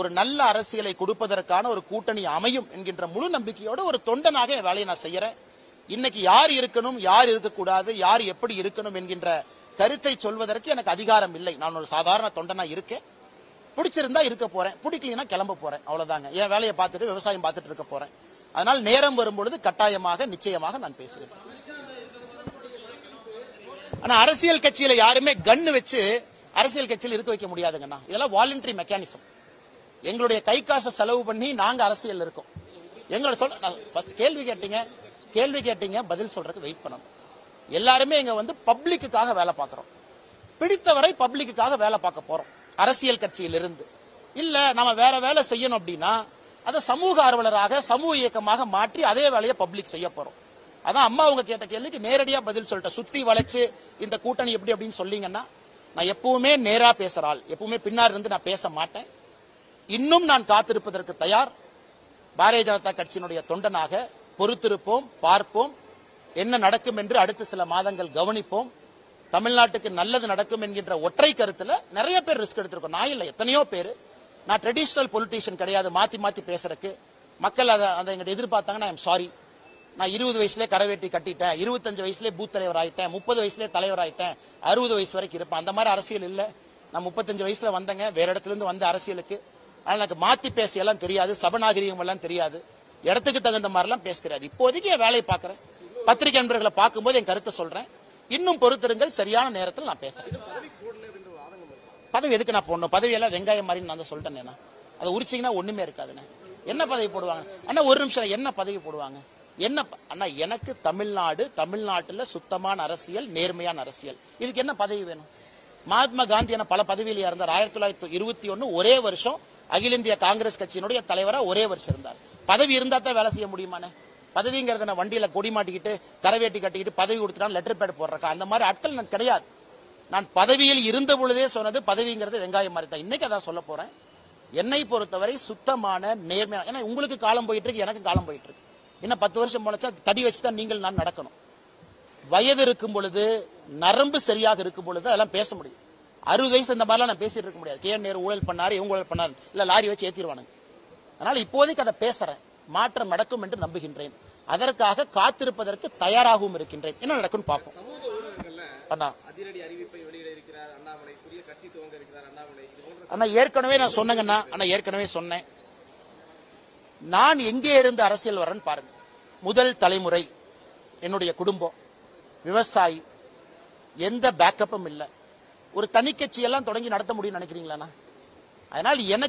ஒரு நல்ல அரசியலை கொடுப்பதற்கான ஒரு கூட்டணி அமையும் என்கின்ற முழு நம்பிக்கையோட ஒரு தொண்டனாக என் வேலையை நான் செய்யறேன். இன்னைக்கு யார் இருக்கணும் யார் இருக்கக்கூடாது யார் எப்படி இருக்கணும் என்கின்ற கருத்தை சொல்வதற்கு எனக்கு அதிகாரம் இல்லை. நான் ஒரு சாதாரண தொண்டனா இருக்கேன். பிடிச்சிருந்தா இருக்க போறேன். பிடிக்கலனா கிளம்ப போறேன். அவ்வளவுதாங்க. என் வேலையை பார்த்துட்டு விவசாயம் பார்த்துட்டு இருக்க போறேன். அதனால் நேரம் வரும்பொழுது கட்டாயமாக நிச்சயமாக நான் பேசுவேன். ஆனா அரசியல் கட்சியில யாருமே கன்னு வச்சு அரசியல் கட்சியில் இருக்க வைக்க முடியாதுங்கண்ணா. இதெல்லாம் வாலண்டரி மெக்கானிசம் எங்களுடைய கை காசை செலவு பண்ணி நாங்க அரசியல் இருக்கோம். எங்களோட சொல்ல கேள்வி கேட்டீங்க. கேள்வி கேட்டீங்க பதில் சொல்றதுக்கு வெயிட் பண்ணணும். எல்லாருமே இங்க வந்து பப்ளிக்குக்காக வேலை பார்க்கறோம். பிடித்தவரை பப்ளிக்குக்காக வேலை பார்க்க போறோம். அரசியல் கட்சியிலிருந்து. இல்ல நம்ம வேற வேலை செய்யணும் அப்படின்னா அதை சமூக ஆர்வலராக சமூக இயக்கமாக மாற்றி அதே வேலையை பப்ளிக் செய்ய போறோம். அதான் அம்மா அவங்க கேட்ட கேள்விக்கு நேரடியா பதில் சொல்லிட்டேன். சுத்தி வளைச்சு இந்த கூட்டணி எப்படி அப்படின்னு சொல்லீங்கன்னா நான் எப்பவுமே நேரா பேசுறாள் எப்பவுமே பின்னாடி இருந்து நான் பேச மாட்டேன். இன்னும் நான் காத்திருப்பதற்கு தயார். பாரதிய ஜனதா கட்சியினுடைய தொண்டனாக பொறுத்திருப்போம் பார்ப்போம். என்ன நடக்கும் என்று அடுத்த சில மாதங்கள் கவனிப்போம். தமிழ்நாட்டுக்கு நல்லது நடக்கும் என்கின்ற ஒற்றை கருத்துல நிறைய பேர் ரிஸ்க் எடுத்திருக்கோம். நான் இல்லை எத்தனையோ பேர். நான் ட்ரெடிஷனல் பொலிட்டீஷியன் கிடையாது மாத்தி மாத்தி பேசுறதுக்கு. மக்கள் அதை அதை எங்கிட்ட எதிர்பார்த்தாங்கன்னா ஐம் சாரி நான் இருபது வயசுலேயே கரவேட்டி கட்டிட்டேன் இருபத்தஞ்சு வயசுலேயே பூத் தலைவர் ஆயிட்டேன் முப்பது வயசுலேயே தலைவர் ஆயிட்டேன் அறுபது வயசு வரைக்கும் இருப்பேன். அந்த மாதிரி அரசியல் இல்லை. நான் முப்பத்தஞ்சு வயசுல வந்தேங்க வேற இடத்துல இருந்து வந்த அரசியலுக்கு. ஆனா எனக்கு மாத்தி பேச எல்லாம் தெரியாது சபநாகரிகம் எல்லாம் தெரியாது. இடத்துக்கு தகுந்த மாதிரி எல்லாம் பேச தெரியாது இப்போதைக்கு என் வேலையை பார்க்கறேன். பத்திரிகை நண்பர்களை பார்க்கும்போது என் கருத்தை சொல்றேன். இன்னும் பொறுத்திருங்கள் சரியான நேரத்தில் நான் பேசுறேன். பதவி எதுக்கு நான் போடணும்? பதவியெல்லாம் வெங்காயம் மாதிரி நான் சொல்லிட்டேன் அதை உரிச்சிங்கன்னா ஒண்ணுமே இருக்காதுண்ணே. என்ன பதவி போடுவாங்க? அண்ணா ஒரு நிமிஷம் என்ன பதவி போடுவாங்க? என்ன அண்ணா எனக்கு தமிழ்நாடு தமிழ்நாட்டுல சுத்தமான அரசியல் நேர்மையான அரசியல். இதுக்கு என்ன பதவி வேணும்? மகாத்மா காந்தி என பல பதவியில் இருந்தார் ஆயிரத்தி தொள்ளாயிரத்தி இருபத்தி ஒன்னு ஒரே வருஷம் அகில இந்திய காங்கிரஸ் கட்சியினுடைய தலைவராக ஒரே வருஷம் இருந்தார். பதவி இருந்தா தான் வேலை செய்ய முடியுமாண்ணே பதவிங்கிறத நான் வண்டியில கொடி மாட்டிக்கிட்டு கரவேட்டி கட்டிக்கிட்டு பதவி கொடுத்துட்டான் லெட்டர் பேட் போடுறக்கா? அந்த மாதிரி ஆட்கள் நான் கிடையாது. நான் பதவியில் இருந்த பொழுதே சொன்னது பதவிங்கிறது வெங்காயம் மாதிரி தான். இன்னைக்கு அதான் சொல்ல போறேன். என்னை பொறுத்தவரை சுத்தமான நேர்மையான ஏன்னா உங்களுக்கு காலம் போயிட்டு இருக்கு எனக்கு காலம் போயிட்டு இருக்கு. இன்னும் பத்து வருஷம் போனச்சா தடி வச்சு தான் நீங்கள் நான் நடக்கணும். வயது இருக்கும் பொழுது நரம்பு சரியாக இருக்கும் பொழுது அதெல்லாம் பேச முடியும். அறுபது வயசு இந்த மாதிரிலாம் நான் பேசிட்டு இருக்க முடியாது. கே நேரு ஊழல் பண்ணாரு இவங்க ஊழல் பண்ணாரு. இல்ல லாரி வச்சு ஏத்திடுவானுங்க அதனால இப்போதைக்கு அதை பேசுறேன். மாற்றம் நடக்கும் என்று நம்புகின்றேன். அதற்காக காத்திருப்பதற்கு தயாராகவும் இருக்கின்றேன். என்ன நடக்கும்னு பார்ப்போம். அண்ணா ஏற்கனவே நான் சொன்னேங்கண்ணா. அண்ணா ஏற்கனவே சொன்னேன். நான் எங்கே இருந்து அரசியல் வரேன்னு பாருங்க. முதல் தலைமுறை என்னுடைய குடும்பம். விவசாயி எந்த பேக்கப்பும் இல்லை. ஒரு தனிக்கட்சியெல்லாம் எல்லாம் தொடங்கி நடத்த முடியும்னு நினைக்கிறீங்களாண்ணா? அதனால் எனக்கு